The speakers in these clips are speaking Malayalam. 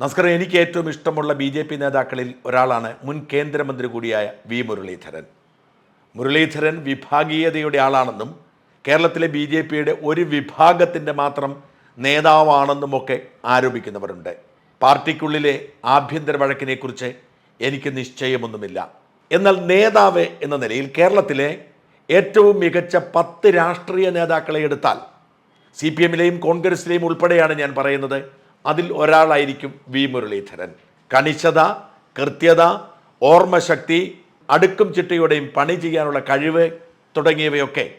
നമസ്കാരം എനിക്ക് ഏറ്റവും ഇഷ്ടമുള്ള ബി ജെ പി നേതാക്കളിൽ ഒരാളാണ് മുൻ കേന്ദ്രമന്ത്രി കൂടിയായ വി മുരളീധരൻ. മുരളീധരൻ വിഭാഗീയതയുടെ ആളാണെന്നും കേരളത്തിലെ ബി ജെ പിയുടെ ഒരു വിഭാഗത്തിന്റെ മാത്രം നേതാവാണെന്നും ഒക്കെ ആരോപിക്കുന്നവരുണ്ട്. പാർട്ടിക്കുള്ളിലെ ആഭ്യന്തര വഴക്കിനെക്കുറിച്ച് എനിക്ക് നിശ്ചയമൊന്നുമില്ല. എന്നാൽ നേതാവ് എന്ന നിലയിൽ കേരളത്തിലെ ഏറ്റവും മികച്ച പത്ത് രാഷ്ട്രീയ നേതാക്കളെ എടുത്താൽ സി പി എമ്മിലെയും കോൺഗ്രസിലെയും ഉൾപ്പെടെയാണ് ഞാൻ പറയുന്നത്. അതിൽ ഒരാളായിരിക്കും വി മുരളീധരൻ. കണിശത കൃത്യത ഓർമ്മശക്തി അടുക്കും ചിട്ടയോടെയും പണി ചെയ്യാനുള്ള കഴിവ് തുടങ്ങിയവയൊക്കെ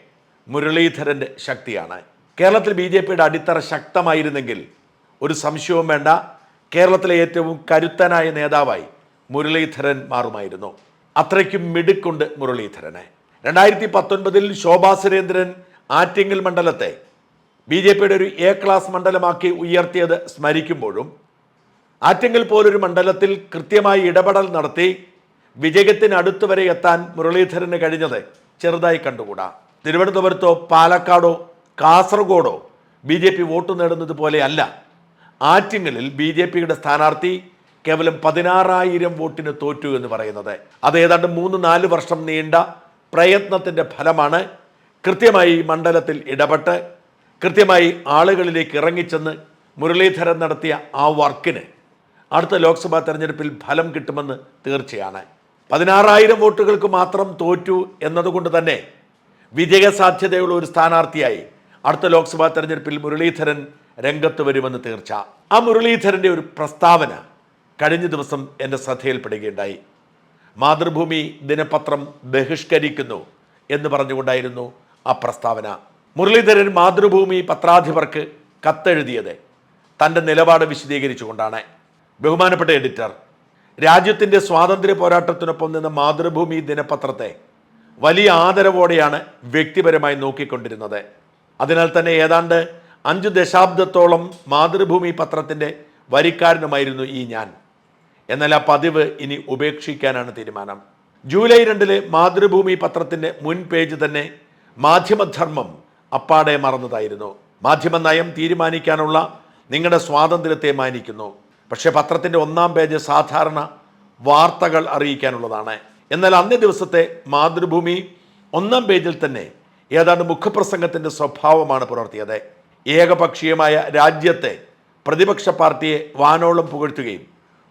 മുരളീധരന്റെ ശക്തിയാണ്. കേരളത്തിൽ ബി ജെ പിയുടെ അടിത്തറ ശക്തമായിരുന്നെങ്കിൽ ഒരു സംശയവും വേണ്ട. കേരളത്തിലെ ഏറ്റവും കരുത്തനായ നേതാവായി മുരളീധരൻ മാറുമായിരുന്നു. അത്രയ്ക്കും മിടുക്കുണ്ട് മുരളീധരനെ. രണ്ടായിരത്തി പത്തൊൻപതിൽ ശോഭാ സുരേന്ദ്രൻ ആറ്റിങ്ങൽ മണ്ഡലത്തെ ബി ജെ പിയുടെ ഒരു എ ക്ലാസ് മണ്ഡലമാക്കി ഉയർത്തിയത് സ്മരിക്കുമ്പോഴും ആറ്റിങ്ങൽ പോലൊരു മണ്ഡലത്തിൽ കൃത്യമായി ഇടപെടൽ നടത്തി വിജയത്തിന് അടുത്ത് വരെ എത്താൻ മുരളീധരന് കഴിഞ്ഞത് ചെറുതായി കണ്ടുകൂടാ. തിരുവനന്തപുരത്തോ പാലക്കാടോ കാസർഗോഡോ ബി ജെ പി വോട്ട് നേടുന്നത് പോലെയല്ല. ആറ്റിങ്ങലിൽ ബി ജെ പിയുടെ സ്ഥാനാർത്ഥി കേവലം പതിനാറായിരം വോട്ടിന് തോറ്റു എന്ന് പറയുന്നത്. അത് ഏതാണ്ട് മൂന്ന് നാല് വർഷം നീണ്ട പ്രയത്നത്തിന്റെ ഫലമാണ് കൃത്യമായി മണ്ഡലത്തിൽ ഇടപെട്ട് കൃത്യമായി ആളുകളിലേക്ക് ഇറങ്ങിച്ചെന്ന് മുരളീധരൻ നടത്തിയ ആ വർക്കിന് അടുത്ത ലോക്സഭാ തെരഞ്ഞെടുപ്പിൽ ഫലം കിട്ടുമെന്ന് തീർച്ചയാണ്. പതിനാറായിരം വോട്ടുകൾക്ക് മാത്രം തോറ്റു എന്നതുകൊണ്ട് തന്നെ വിജയസാധ്യതയുള്ള ഒരു സ്ഥാനാർത്ഥിയായി അടുത്ത ലോക്സഭാ തെരഞ്ഞെടുപ്പിൽ മുരളീധരൻ രംഗത്ത് വരുമെന്ന് തീർച്ച. ആ മുരളീധരന്റെ ഒരു പ്രസ്താവന കഴിഞ്ഞ ദിവസം എന്റെ ശ്രദ്ധയിൽപ്പെടുകയുണ്ടായി. മാതൃഭൂമി ദിനപത്രം ബഹിഷ്കരിക്കുന്നു എന്ന് പറഞ്ഞുകൊണ്ടായിരുന്നു ആ പ്രസ്താവന. മുരളീധരൻ മാതൃഭൂമി പത്രാധിപർക്ക് കത്തെഴുതിയത് തന്റെ നിലപാട് വിശദീകരിച്ചുകൊണ്ടാണ്. ബഹുമാനപ്പെട്ട എഡിറ്റർ രാജ്യത്തിന്റെ സ്വാതന്ത്ര്യ പോരാട്ടത്തിനൊപ്പം നിന്ന മാതൃഭൂമി ദിനപത്രത്തെ വലിയ ആദരവോടെയാണ് വ്യക്തിപരമായി നോക്കിക്കൊണ്ടിരുന്നത്. അതിനാൽ തന്നെ ഏതാണ്ട് അഞ്ച് ദശാബ്ദത്തോളം മാതൃഭൂമി പത്രത്തിന്റെ വരിക്കാരനുമായിരുന്നു ഈ ഞാൻ. എന്നാൽ ആ പതിവ് ഇനി ഉപേക്ഷിക്കാനാണ് തീരുമാനം. ജൂലൈ രണ്ടിലെ മാതൃഭൂമി പത്രത്തിന്റെ മുൻ പേജ് തന്നെ മാധ്യമധർമ്മം അപ്പാടെ മറന്നതായിരുന്നു. മാധ്യമ നയം തീരുമാനിക്കാനുള്ള നിങ്ങളുടെ സ്വാതന്ത്ര്യത്തെ മാനിക്കുന്നു. പക്ഷേ പത്രത്തിന്റെ ഒന്നാം പേജ് സാധാരണ വാർത്തകൾ അറിയിക്കാനുള്ളതാണ്. എന്നാൽ അന്നേ ദിവസത്തെ മാതൃഭൂമി ഒന്നാം പേജിൽ തന്നെ ഏതാണ്ട് മുഖപ്രസംഗത്തിന്റെ സ്വഭാവമാണ് പുലർത്തിയത്. ഏകപക്ഷീയമായ രാജ്യത്തെ പ്രതിപക്ഷ പാർട്ടിയെ വാനോളം പുകഴ്ത്തുകയും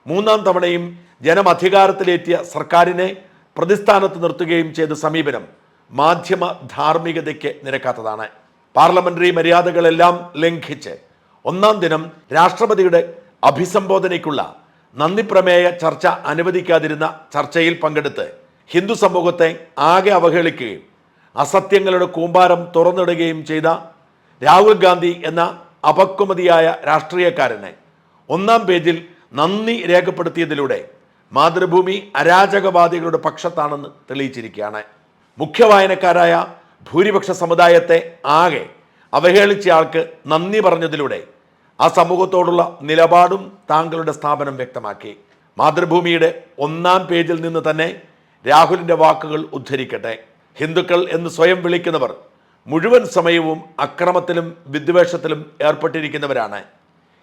മൂന്നാം തവണയും ജനം അധികാരത്തിലേറ്റിയ സർക്കാരിനെ പ്രതിസ്ഥാനത്ത് നിർത്തുകയും ചെയ്ത സമീപനം മാധ്യമ ധാർമ്മികതയ്ക്ക് നിരക്കാത്തതാണ്. പാർലമെന്ററി മര്യാദകളെല്ലാം ലംഘിച്ച് ഒന്നാം ദിനം രാഷ്ട്രപതിയുടെ അഭിസംബോധനയ്ക്കുള്ള നന്ദിപ്രമേയ ചർച്ച അനുവദിക്കാതിരുന്ന ചർച്ചയിൽ പങ്കെടുത്ത് ഹിന്ദു സമൂഹത്തെ ആകെ അവഹേളിക്കുകയും അസത്യങ്ങളുടെ കൂമ്പാരം തുറന്നിടുകയും ചെയ്ത രാഹുൽ ഗാന്ധി എന്ന അപക്വമതിയായ രാഷ്ട്രീയക്കാരനെ ഒന്നാം പേജിൽ നന്ദി രേഖപ്പെടുത്തിയതിലൂടെ മാതൃഭൂമി അരാജകവാദികളുടെ പക്ഷത്താണെന്ന് തെളിയിച്ചിരിക്കുകയാണ്. മുഖ്യ വായനക്കാരായ ഭൂരിപക്ഷ സമുദായത്തെ ആകെ അവഹേളിച്ചയാൾക്ക് നന്ദി പറഞ്ഞതിലൂടെ ആ സമൂഹത്തോടുള്ള നിലപാടും താങ്കളുടെ സ്ഥാപനം വ്യക്തമാക്കി. മാതൃഭൂമിയുടെ ഒന്നാം പേജിൽ നിന്ന് തന്നെ രാഹുലിന്റെ വാക്കുകൾ ഉദ്ധരിക്കട്ടെ. ഹിന്ദുക്കൾ എന്ന് സ്വയം വിളിക്കുന്നവർ മുഴുവൻ സമയവും അക്രമത്തിലും വിദ്വേഷത്തിലും ഏർപ്പെട്ടിരിക്കുന്നവരാണ്.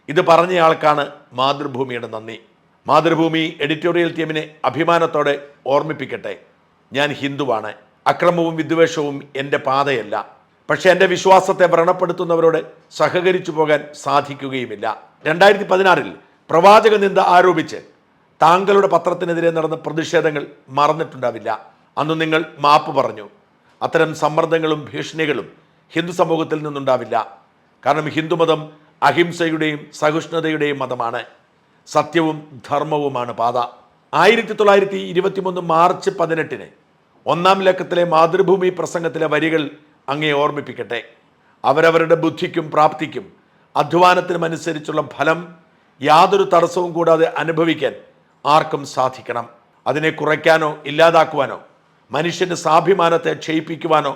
ഇത് പറഞ്ഞയാൾക്കാണ് മാതൃഭൂമിയുടെ നന്ദി. മാതൃഭൂമി എഡിറ്റോറിയൽ ടീമിനെ അഭിമാനത്തോടെ ഓർമ്മിപ്പിക്കട്ടെ. ഞാൻ ഹിന്ദുവാണ്. അക്രമവും വിദ്വേഷവും എന്റെ പാതയല്ല. പക്ഷേ എന്റെ വിശ്വാസത്തെ വ്രണപ്പെടുത്തുന്നവരോട് സഹകരിച്ചു പോകാൻ സാധിക്കുകയുമില്ല. രണ്ടായിരത്തി പതിനാറിൽ പ്രവാചക നിന്ദ ആരോപിച്ച് താങ്കളുടെ പത്രത്തിനെതിരെ നടന്ന പ്രതിഷേധങ്ങൾ മറന്നിട്ടുണ്ടാവില്ല. അന്ന് നിങ്ങൾ മാപ്പ് പറഞ്ഞു. അത്തരം സമ്മർദ്ദങ്ങളും ഭീഷണികളും ഹിന്ദു സമൂഹത്തിൽ നിന്നുണ്ടാവില്ല. കാരണം ഹിന്ദുമതം അഹിംസയുടെയും സഹിഷ്ണുതയുടെയും മതമാണ്. സത്യവും ധർമ്മവുമാണ് പാത. ആയിരത്തി തൊള്ളായിരത്തി ഇരുപത്തിമൂന്ന് മാർച്ച് പതിനെട്ടിന് ഒന്നാം ലക്കത്തിലെ മാതൃഭൂമി പ്രസംഗത്തിലെ വരികൾ അങ്ങേ ഓർമ്മിപ്പിക്കട്ടെ. അവരവരുടെ ബുദ്ധിക്കും പ്രാപ്തിക്കും അധ്വാനത്തിനുമനുസരിച്ചുള്ള ഫലം യാതൊരു തടസ്സവും കൂടാതെ അനുഭവിക്കാൻ ആർക്കും സാധിക്കണം. അതിനെ കുറയ്ക്കാനോ ഇല്ലാതാക്കുവാനോ മനുഷ്യന്റെ സ്വാഭിമാനത്തെ ക്ഷയിപ്പിക്കുവാനോ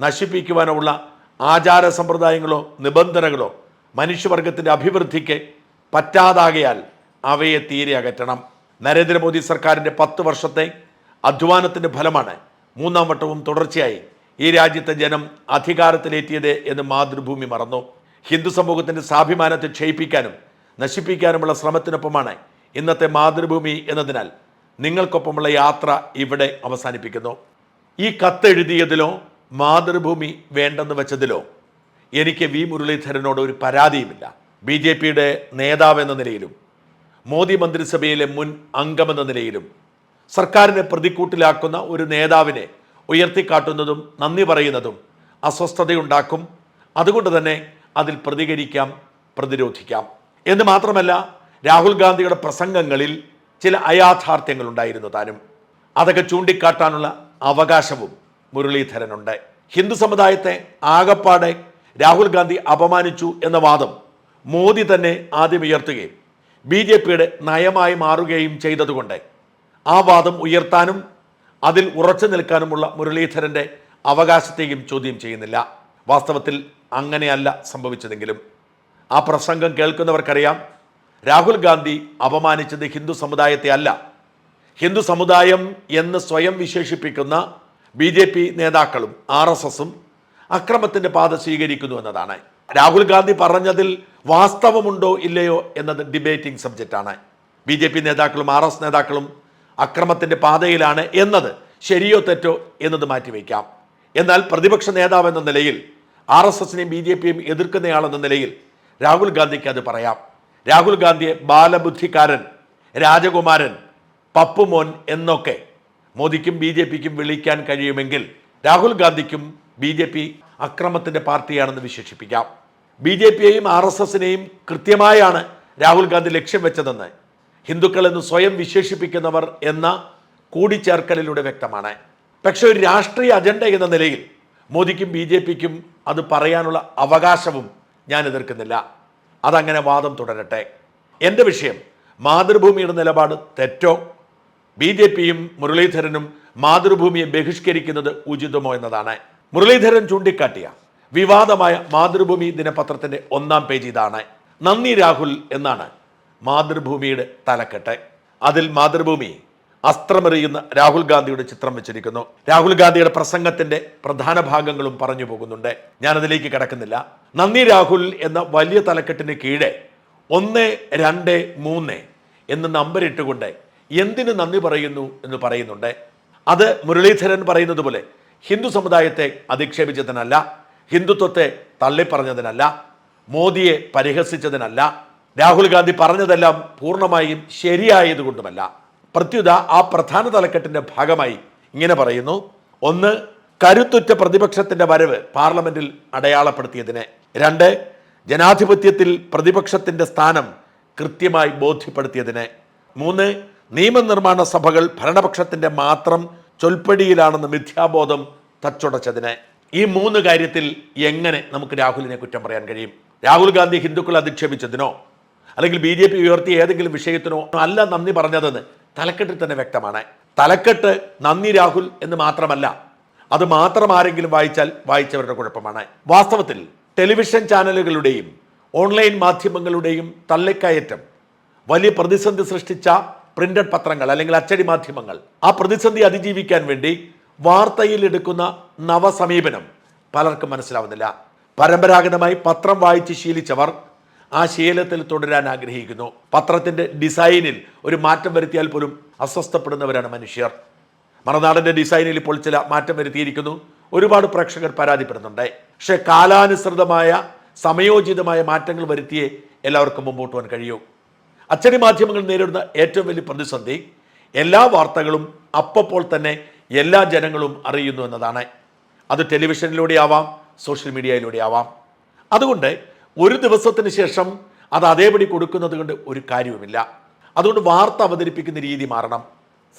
നശിപ്പിക്കുവാനോ ഉള്ള ആചാര സമ്പ്രദായങ്ങളോ നിബന്ധനകളോ മനുഷ്യവർഗത്തിന്റെ അഭിവൃദ്ധിക്ക് പറ്റാതാകയാൽ അവയെ തീരെ അകറ്റണം. നരേന്ദ്രമോദി സർക്കാരിന്റെ പത്ത് വർഷത്തെ അധ്വാനത്തിന്റെ ഫലമാണ് മൂന്നാം വട്ടവും തുടർച്ചയായി ഈ രാജ്യത്തെ ജനം അധികാരത്തിലേറ്റിയത് എന്ന് മാതൃഭൂമി മറന്നു. ഹിന്ദു സമൂഹത്തിന്റെ സ്വാഭിമാനത്തെ ക്ഷയിപ്പിക്കാനും നശിപ്പിക്കാനുമുള്ള ശ്രമത്തിനൊപ്പമാണ് ഇന്നത്തെ മാതൃഭൂമി എന്നതിനാൽ നിങ്ങൾക്കൊപ്പമുള്ള യാത്ര ഇവിടെ അവസാനിപ്പിക്കുന്നു. ഈ കത്തെഴുതിയതിലോ മാതൃഭൂമി വേണ്ടെന്ന് വെച്ചതിലോ എനിക്ക് വി. മുരളീധരനോട് ഒരു പരാതിയുമില്ല. ബി ജെ പിയുടെ നേതാവ് എന്ന നിലയിലും മോദി മന്ത്രിസഭയിലെ മുൻ അംഗമെന്ന നിലയിലും സർക്കാരിനെ പ്രതിക്കൂട്ടിലാക്കുന്ന ഒരു നേതാവിനെ ഉയർത്തിക്കാട്ടുന്നതും നന്ദി പറയുന്നതും അസ്വസ്ഥതയുണ്ടാക്കും. അതുകൊണ്ട് തന്നെ അതിൽ പ്രതികരിക്കാം പ്രതിരോധിക്കാം. എന്ന് മാത്രമല്ല രാഹുൽ ഗാന്ധിയുടെ പ്രസംഗങ്ങളിൽ ചില അയാഥാർത്ഥ്യങ്ങൾ ഉണ്ടായിരുന്നു താനും. അതൊക്കെ ചൂണ്ടിക്കാട്ടാനുള്ള അവകാശവും മുരളീധരനുണ്ട്. ഹിന്ദു സമുദായത്തെ ആകപ്പാടെ രാഹുൽ ഗാന്ധി അപമാനിച്ചു എന്ന വാദം മോദി തന്നെ ആദ്യം ഉയർത്തുകയും ബി ജെ പിയുടെ നയമായി മാറുകയും ചെയ്തതുകൊണ്ട് ആ വാദം ഉയർത്താനും അതിൽ ഉറച്ചു നിൽക്കാനുമുള്ള മുരളീധരന്റെ അവകാശത്തെയും ചോദ്യം ചെയ്യുന്നില്ല. വാസ്തവത്തിൽ അങ്ങനെയല്ല സംഭവിച്ചതെങ്കിലും. ആ പ്രസംഗം കേൾക്കുന്നവർക്കറിയാം രാഹുൽ ഗാന്ധി അപമാനിച്ചത് ഹിന്ദു സമുദായത്തെ അല്ല. ഹിന്ദു സമുദായം എന്ന് സ്വയം വിശേഷിപ്പിക്കുന്ന ബി ജെ പി നേതാക്കളും ആർ എസ് എസും അക്രമത്തിന്റെ പാത സ്വീകരിക്കുന്നു എന്നതാണ്. രാഹുൽ ഗാന്ധി പറഞ്ഞതിൽ വാസ്തവമുണ്ടോ ഇല്ലയോ എന്നത് ഡിബേറ്റിംഗ് സബ്ജക്റ്റാണ് ബി ജെ പി നേതാക്കളും ആർ എസ് നേതാക്കളും അക്രമത്തിന്റെ പാതയിലാണ് എന്നത്. ശരിയോ തെറ്റോ എന്നത് മാറ്റിവെക്കാം. എന്നാൽ പ്രതിപക്ഷ നേതാവ് എന്ന നിലയിൽ ആർ എസ് എസിനെയും ബി ജെ പിയും എതിർക്കുന്നയാളെന്ന നിലയിൽ രാഹുൽ ഗാന്ധിക്ക് അത് പറയാം. രാഹുൽ ഗാന്ധിയെ ബാലബുദ്ധിക്കാരൻ രാജകുമാരൻ പപ്പുമോൻ എന്നൊക്കെ മോദിക്കും ബി ജെ പിക്കും വിളിക്കാൻ കഴിയുമെങ്കിൽ രാഹുൽ ഗാന്ധിക്കും ബി ജെ പി അക്രമത്തിന്റെ പാർട്ടിയാണെന്ന് വിശേഷിപ്പിക്കാം. ബി ജെ പിയെയും ആർ എസ് എസിനെയും കൃത്യമായാണ് രാഹുൽ ഗാന്ധി ലക്ഷ്യം വെച്ചതെന്ന് ഹിന്ദുക്കൾ എന്ന് സ്വയം വിശേഷിപ്പിക്കുന്നവർ എന്ന കൂടിച്ചേർക്കലിലൂടെ വ്യക്തമാണ്. പക്ഷേ ഒരു രാഷ്ട്രീയ അജണ്ട എന്ന നിലയിൽ മോദിക്കും ബി ജെ പിക്കും അത് പറയാനുള്ള അവകാശവും ഞാൻ എതിർക്കുന്നില്ല. അതങ്ങനെ വാദം തുടരട്ടെ. എന്റെ വിഷയം മാതൃഭൂമിയുടെ നിലപാട് തെറ്റോ? ബി ജെ പിയും മുരളീധരനും മാതൃഭൂമിയെ ബഹിഷ്കരിക്കുന്നത് ഉചിതമോ എന്നതാണ്. മുരളീധരൻ ചൂണ്ടിക്കാട്ടിയ വിവാദമായ മാതൃഭൂമി ദിനപത്രത്തിന്റെ ഒന്നാം പേജ് ഇതാണ്. നന്ദി രാഹുൽ എന്നാണ് മാതൃഭൂമിയുടെ തലക്കെട്ട്. അതിൽ മാതൃഭൂമി അസ്ത്രമെറിയുന്ന രാഹുൽ ഗാന്ധിയുടെ ചിത്രം വെച്ചിരിക്കുന്നു. രാഹുൽ ഗാന്ധിയുടെ പ്രസംഗത്തിന്റെ പ്രധാന ഭാഗങ്ങളും പറഞ്ഞു പോകുന്നുണ്ട്. ഞാൻ അതിലേക്ക് കിടക്കുന്നില്ല. നന്ദി രാഹുൽ എന്ന വലിയ തലക്കെട്ടിന് കീഴെ ഒന്ന് രണ്ട് മൂന്ന് എന്ന് നമ്പർ ഇട്ടുകൊണ്ട് എന്തിന് നന്ദി പറയുന്നു എന്ന് പറയുന്നുണ്ട്. അത് മുരളീധരൻ പറയുന്നത് പോലെ ഹിന്ദു സമുദായത്തെ അധിക്ഷേപിച്ചതിനല്ല ഹിന്ദുത്വത്തെ തള്ളിപ്പറഞ്ഞതിനല്ല മോദിയെ പരിഹസിച്ചതിനല്ല രാഹുൽ ഗാന്ധി പറഞ്ഞതെല്ലാം പൂർണമായും ശരിയായതുകൊണ്ടുമല്ല. പ്രത്യുത ആ പ്രധാന തലക്കെട്ടിന്റെ ഭാഗമായി ഇങ്ങനെ പറയുന്നു. ഒന്ന് കരുത്തുറ്റ പ്രതിപക്ഷത്തിന്റെ വരവ് പാർലമെന്റിൽ അടയാളപ്പെടുത്തിയതിനെ. രണ്ട് ജനാധിപത്യത്തിൽ പ്രതിപക്ഷത്തിന്റെ സ്ഥാനം കൃത്യമായി ബോധ്യപ്പെടുത്തിയതിന്. മൂന്ന് നിയമനിർമ്മാണ സഭകൾ ഭരണപക്ഷത്തിന്റെ മാത്രം ചൊൽപ്പടിയിലാണെന്ന് മിഥ്യാബോധം തച്ചുടച്ചതിനെ. ഈ മൂന്ന് കാര്യത്തിൽ എങ്ങനെ നമുക്ക് രാഹുലിനെ കുറ്റം പറയാൻ കഴിയും? രാഹുൽ ഗാന്ധി ഹിന്ദുക്കളെ അധിക്ഷേപിച്ചതിനോ? അല്ലെങ്കിൽ ബി ജെ പി ഉയർത്തിയ ഏതെങ്കിലും വിഷയത്തിനോ അല്ല നന്ദി പറഞ്ഞതെന്ന് തലക്കെട്ടിൽ തന്നെ വ്യക്തമാണ്. തലക്കെട്ട് നന്ദി രാഹുൽ എന്ന് മാത്രമല്ല അത് മാത്രം ആരെങ്കിലും വായിച്ചാൽ വായിച്ചവരുടെ കുഴപ്പമാണ്. വാസ്തവത്തിൽ ടെലിവിഷൻ ചാനലുകളുടെയും ഓൺലൈൻ മാധ്യമങ്ങളുടെയും തള്ളിക്കയറ്റം വലിയ പ്രതിസന്ധി സൃഷ്ടിച്ച പ്രിന്റഡ് പത്രങ്ങൾ അല്ലെങ്കിൽ അച്ചടി മാധ്യമങ്ങൾ ആ പ്രതിസന്ധി അതിജീവിക്കാൻ വേണ്ടി വാർത്തയിൽ എടുക്കുന്ന നവസമീപനം പലർക്കും മനസ്സിലാവുന്നില്ല. പരമ്പരാഗതമായി പത്രം വായിച്ച് ശീലിച്ചവർ ആ ശീലത്തിൽ തുടരാൻ ആഗ്രഹിക്കുന്നു. പത്രത്തിന്റെ ഡിസൈനിൽ ഒരു മാറ്റം വരുത്തിയാൽ പോലും അസ്വസ്ഥപ്പെടുന്നവരാണ് മനുഷ്യർ. മറുനാടന്റെ ഡിസൈനിൽ ഇപ്പോൾ ചില മാറ്റം വരുത്തിയിരിക്കുന്നു. ഒരുപാട് പ്രേക്ഷകർ പരാതിപ്പെടുന്നുണ്ട്. പക്ഷേ കാലാനുസൃതമായ സമയോചിതമായ മാറ്റങ്ങൾ വരുത്തിയേ എല്ലാവർക്കും മുമ്പോട്ട് പോകാൻ കഴിയൂ. അച്ചടി മാധ്യമങ്ങൾ നേരിടുന്ന ഏറ്റവും വലിയ പ്രതിസന്ധി എല്ലാ വാർത്തകളും അപ്പപ്പോൾ തന്നെ എല്ലാ ജനങ്ങളും അറിയുന്നു എന്നതാണ്. അത് ടെലിവിഷനിലൂടെ ആവാം സോഷ്യൽ മീഡിയയിലൂടെ ആവാം. അതുകൊണ്ട് ഒരു ദിവസത്തിന് ശേഷം അത് അതേപടി കൊടുക്കുന്നത് കൊണ്ട് ഒരു കാര്യവുമില്ല. അതുകൊണ്ട് വാർത്ത അവതരിപ്പിക്കുന്ന രീതി മാറണം.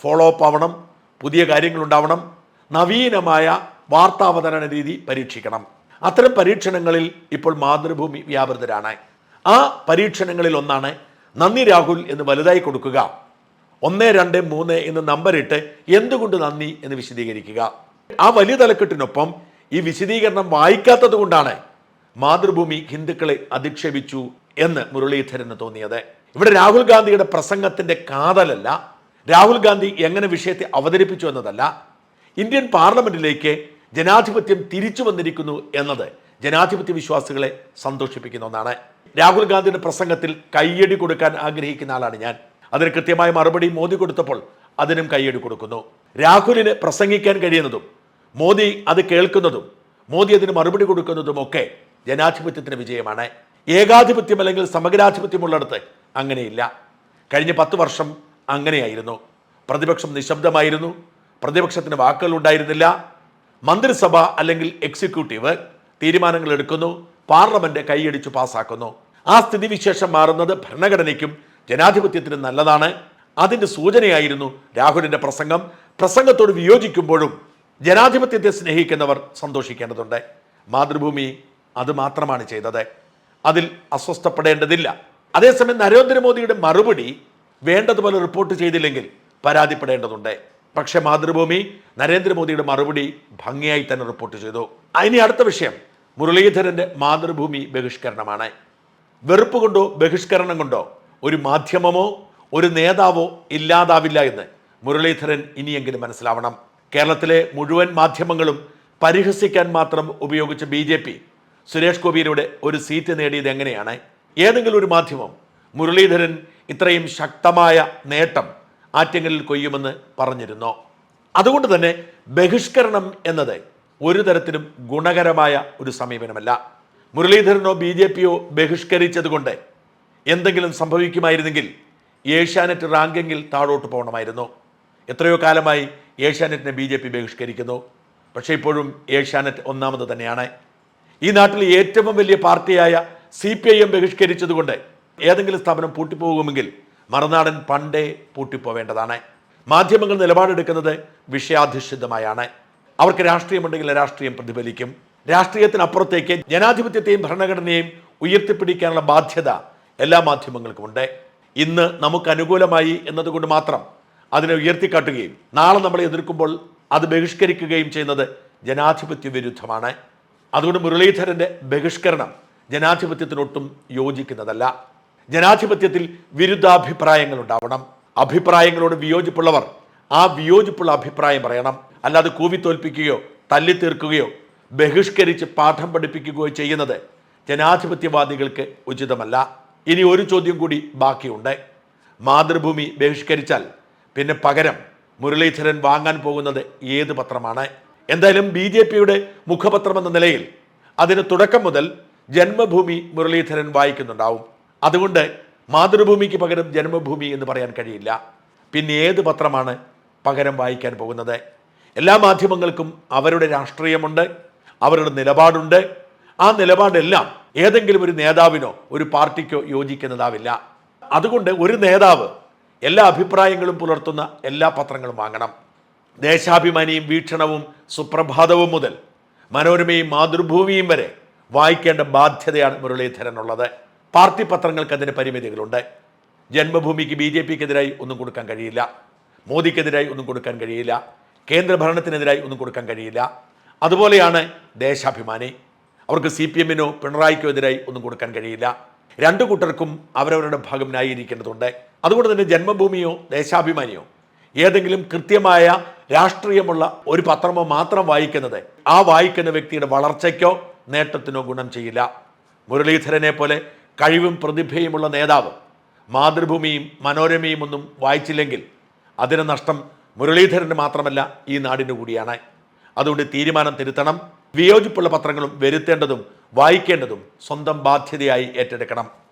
ഫോളോ അപ്പ് ആവണം. പുതിയ കാര്യങ്ങളുണ്ടാവണം. നവീനമായ വാർത്താവതരണ രീതി പരീക്ഷിക്കണം. അത്തരം പരീക്ഷണങ്ങളിൽ ഇപ്പോൾ മാതൃഭൂമി വ്യാപൃതരാണ്. ആ പരീക്ഷണങ്ങളിൽ ഒന്നാണ് നന്ദി രാഹുൽ എന്ന് വലുതായി കൊടുക്കുക. ഒന്ന് രണ്ട് മൂന്ന് എന്ന് നമ്പറിട്ട് എന്തുകൊണ്ട് നന്ദി എന്ന് വിശദീകരിക്കുക. ആ വലിയ തലക്കെട്ടിനൊപ്പം ഈ വിശദീകരണം വായിക്കാത്തത് കൊണ്ടാണ് മാതൃഭൂമി ഹിന്ദുക്കളെ അധിക്ഷേപിച്ചു എന്ന് മുരളീധരന് തോന്നിയത്. ഇവിടെ രാഹുൽ ഗാന്ധിയുടെ പ്രസംഗത്തിന്റെ കാതലല്ല. രാഹുൽ ഗാന്ധി എങ്ങനെ വിഷയത്തെ അവതരിപ്പിച്ചു എന്നതല്ല. ഇന്ത്യൻ പാർലമെന്റിലേക്ക് ജനാധിപത്യം തിരിച്ചു വന്നിരിക്കുന്നു എന്നത് ജനാധിപത്യ വിശ്വാസികളെ സന്തോഷിപ്പിക്കുന്ന ഒന്നാണ്. രാഹുൽ ഗാന്ധിയുടെ പ്രസംഗത്തിൽ കയ്യടി കൊടുക്കാൻ ആഗ്രഹിക്കുന്ന ആളാണ് ഞാൻ. അതിന് കൃത്യമായ മറുപടി മോദി കൊടുത്തപ്പോൾ അതിനും കയ്യടി കൊടുക്കുന്നു. രാഹുലിന് പ്രസംഗിക്കാൻ കഴിയുന്നതും മോദി അത് കേൾക്കുന്നതും മോദി അതിന് മറുപടി കൊടുക്കുന്നതും ഒക്കെ ജനാധിപത്യത്തിന് വിജയമാണ്. ഏകാധിപത്യം അല്ലെങ്കിൽ സമഗ്രാധിപത്യമുള്ളിടത്ത് അങ്ങനെയില്ല. കഴിഞ്ഞ പത്ത് വർഷം അങ്ങനെയായിരുന്നു. പ്രതിപക്ഷം നിശബ്ദമായിരുന്നു. പ്രതിപക്ഷത്തിന് വാക്കുകൾ ഉണ്ടായിരുന്നില്ല. മന്ത്രിസഭ അല്ലെങ്കിൽ എക്സിക്യൂട്ടീവ് തീരുമാനങ്ങൾ എടുക്കുന്നു. പാർലമെന്റ് കൈയടിച്ചു പാസ്സാക്കുന്നു ആ സ്ഥിതിവിശേഷം മാറുന്നത് ഭരണഘടനയ്ക്കും ജനാധിപത്യത്തിനും നല്ലതാണ്. അതിന്റെ സൂചനയായിരുന്നു രാഹുലിന്റെ പ്രസംഗം. പ്രസംഗത്തോട് വിയോജിക്കുമ്പോഴും ജനാധിപത്യത്തെ സ്നേഹിക്കുന്നവർ സന്തോഷിക്കേണ്ടതുണ്ട്. മാതൃഭൂമി അത് മാത്രമാണ് ചെയ്തത്. അതിൽ അസ്വസ്ഥപ്പെടേണ്ടതില്ല. അതേസമയം നരേന്ദ്രമോദിയുടെ മറുപടി വേണ്ടതുപോലെ റിപ്പോർട്ട് ചെയ്തില്ലെങ്കിൽ പരാതിപ്പെടേണ്ടതുണ്ട്. പക്ഷെ മാതൃഭൂമി നരേന്ദ്രമോദിയുടെ മറുപടി ഭംഗിയായി തന്നെ റിപ്പോർട്ട് ചെയ്തു. ഇനി അടുത്ത വിഷയം മുരളീധരന്റെ മാതൃഭൂമി ബഹിഷ്കരണമാണ്. വെറുപ്പ് കൊണ്ടോ ബഹിഷ്കരണം കൊണ്ടോ ഒരു മാധ്യമമോ ഒരു നേതാവോ ഇല്ലാതാവില്ല എന്ന് മുരളീധരൻ ഇനിയെങ്കിലും മനസ്സിലാവണം. കേരളത്തിലെ മുഴുവൻ മാധ്യമങ്ങളും പരിഹസിക്കാൻ മാത്രം ഉപയോഗിച്ച ബി സുരേഷ് ഗോപിയിലൂടെ ഒരു സീറ്റ് നേടിയത് എങ്ങനെയാണ്? ഏതെങ്കിലും ഒരു മാധ്യമം മുരളീധരൻ ഇത്രയും ശക്തമായ നേട്ടം ആറ്റങ്ങളിൽ കൊയ്യുമെന്ന് പറഞ്ഞിരുന്നോ? അതുകൊണ്ട് തന്നെ ബഹിഷ്കരണം എന്നത് ഒരു തരത്തിലും ഗുണകരമായ ഒരു സമീപനമല്ല. മുരളീധരനോ ബി ജെ പിയോ ബഹിഷ്കരിച്ചതുകൊണ്ട് എന്തെങ്കിലും സംഭവിക്കുമായിരുന്നെങ്കിൽ ഏഷ്യാനെറ്റ് റാങ്കിങ്ങിൽ താഴോട്ട് പോകണമായിരുന്നു. എത്രയോ കാലമായി ഏഷ്യാനെറ്റിനെ ബി ബഹിഷ്കരിക്കുന്നു. പക്ഷേ ഇപ്പോഴും ഏഷ്യാനെറ്റ് ഒന്നാമത് തന്നെയാണ്. ഈ നാട്ടിൽ ഏറ്റവും വലിയ പാർട്ടിയായ സി പി ഐ എം ബഹിഷ്കരിച്ചതുകൊണ്ട് ഏതെങ്കിലും സ്ഥാപനം പൂട്ടിപ്പോകുമെങ്കിൽ മറുനാടൻ പണ്ടേ പൂട്ടിപ്പോവേണ്ടതാണ്. മാധ്യമങ്ങൾ നിലപാടെടുക്കുന്നത് വിഷയാധിഷ്ഠിതമായാണ്. അവർക്ക് രാഷ്ട്രീയമുണ്ടെങ്കിൽ രാഷ്ട്രീയം പ്രതിഫലിക്കും. രാഷ്ട്രീയത്തിനപ്പുറത്തേക്ക് ജനാധിപത്യത്തെയും ഭരണഘടനയെയും ഉയർത്തിപ്പിടിക്കാനുള്ള ബാധ്യത എല്ലാ മാധ്യമങ്ങൾക്കുമുണ്ട് ഇന്ന് നമുക്ക് അനുകൂലമായി എന്നതുകൊണ്ട് മാത്രം അതിനെ ഉയർത്തിക്കാട്ടുകയും നാളെ നമ്മളെ എതിർക്കുമ്പോൾ അത് ബഹിഷ്കരിക്കുകയും ചെയ്യുന്നത് ജനാധിപത്യ വിരുദ്ധമാണ് അതുകൊണ്ട് മുരളീധരന്റെ ബഹിഷ്കരണം ജനാധിപത്യത്തിനൊട്ടും യോജിക്കുന്നതല്ല. ജനാധിപത്യത്തിൽ വിരുദ്ധാഭിപ്രായങ്ങൾ ഉണ്ടാവണം. അഭിപ്രായങ്ങളോട് വിയോജിപ്പുള്ളവർ ആ വിയോജിപ്പുള്ള അഭിപ്രായം പറയണം. അല്ലാതെ കൂവി കൂവിത്തോൽപ്പിക്കുകയോ തല്ലിത്തീർക്കുകയോ ബഹിഷ്കരിച്ച് പാഠം പഠിപ്പിക്കുകയോ ചെയ്യുന്നത് ജനാധിപത്യവാദികൾക്ക് ഉചിതമല്ല. ഇനി ഒരു ചോദ്യം കൂടി ബാക്കിയുണ്ട്. മാതൃഭൂമി ബഹിഷ്കരിച്ചാൽ പിന്നെ പകരം മുരളീധരൻ വാങ്ങാൻ പോകുന്നത് ഏത് പത്രമാണ്? എന്തായാലും ബി ജെ പിയുടെ മുഖപത്രം എന്ന നിലയിൽ അതിന് തുടക്കം മുതൽ ജന്മഭൂമി മുരളീധരൻ വായിക്കുന്നുണ്ടാവും. അതുകൊണ്ട് മാതൃഭൂമിക്ക് പകരം ജന്മഭൂമി എന്ന് പറയാൻ കഴിയില്ല. പിന്നെ ഏത് പത്രമാണ് പകരം വായിക്കാൻ പോകുന്നത്? എല്ലാ മാധ്യമങ്ങൾക്കും അവരുടെ രാഷ്ട്രീയമുണ്ട് അവരുടെ നിലപാടുണ്ട്. ആ നിലപാടെല്ലാം ഏതെങ്കിലും ഒരു നേതാവിനോ ഒരു പാർട്ടിക്കോ യോജിക്കുന്നതാവില്ല. അതുകൊണ്ട് ഒരു നേതാവ് എല്ലാ അഭിപ്രായങ്ങളും പുലർത്തുന്ന എല്ലാ പത്രങ്ങളും വാങ്ങണം. ദേശാഭിമാനിയും വീക്ഷണവും സുപ്രഭാതവും മുതൽ മനോരമയും മാതൃഭൂമിയും വരെ വായിക്കേണ്ട ബാധ്യതയാണ് മുരളീധരനുള്ളത്. പാർട്ടി പത്രങ്ങൾക്ക് അതിന് പരിമിതികളുണ്ട്. ജന്മഭൂമിക്ക് ബി ജെ പിക്കെതിരായി ഒന്നും കൊടുക്കാൻ കഴിയില്ല. മോദിക്കെതിരായി ഒന്നും കൊടുക്കാൻ കഴിയില്ല. കേന്ദ്ര ഭരണത്തിനെതിരായി ഒന്നും കൊടുക്കാൻ കഴിയില്ല. അതുപോലെയാണ് ദേശാഭിമാനി. അവർക്ക് സി പി എമ്മിനോ പിണറായിക്കോ എതിരായി ഒന്നും കൊടുക്കാൻ കഴിയില്ല. രണ്ടു കൂട്ടർക്കും അവരവരുടെ ഭാഗം ന്യായീകരിക്കേണ്ടതുണ്ട്. അതുകൊണ്ട് തന്നെ ജന്മഭൂമിയോ ദേശാഭിമാനിയോ ഏതെങ്കിലും കൃത്യമായ രാഷ്ട്രീയമുള്ള ഒരു പത്രമോ മാത്രം വായിക്കുന്നത് ആ വായിക്കുന്ന വ്യക്തിയുടെ വളർച്ചയ്ക്കോ നേട്ടത്തിനോ ഗുണം ചെയ്യില്ല. മുരളീധരനെ പോലെ കഴിവും പ്രതിഭയുമുള്ള നേതാവ് മാതൃഭൂമിയും മനോരമയും ഒന്നും വായിച്ചില്ലെങ്കിൽ അതിന് നഷ്ടം മുരളീധരന് മാത്രമല്ല ഈ നാടിന് കൂടിയാണ്. അതുകൊണ്ട് തീരുമാനം തിരുത്തണം വിയോജിപ്പുള്ള പത്രങ്ങളും വരുത്തേണ്ടതും വായിക്കേണ്ടതും സ്വന്തം ബാധ്യതയായി ഏറ്റെടുക്കണം.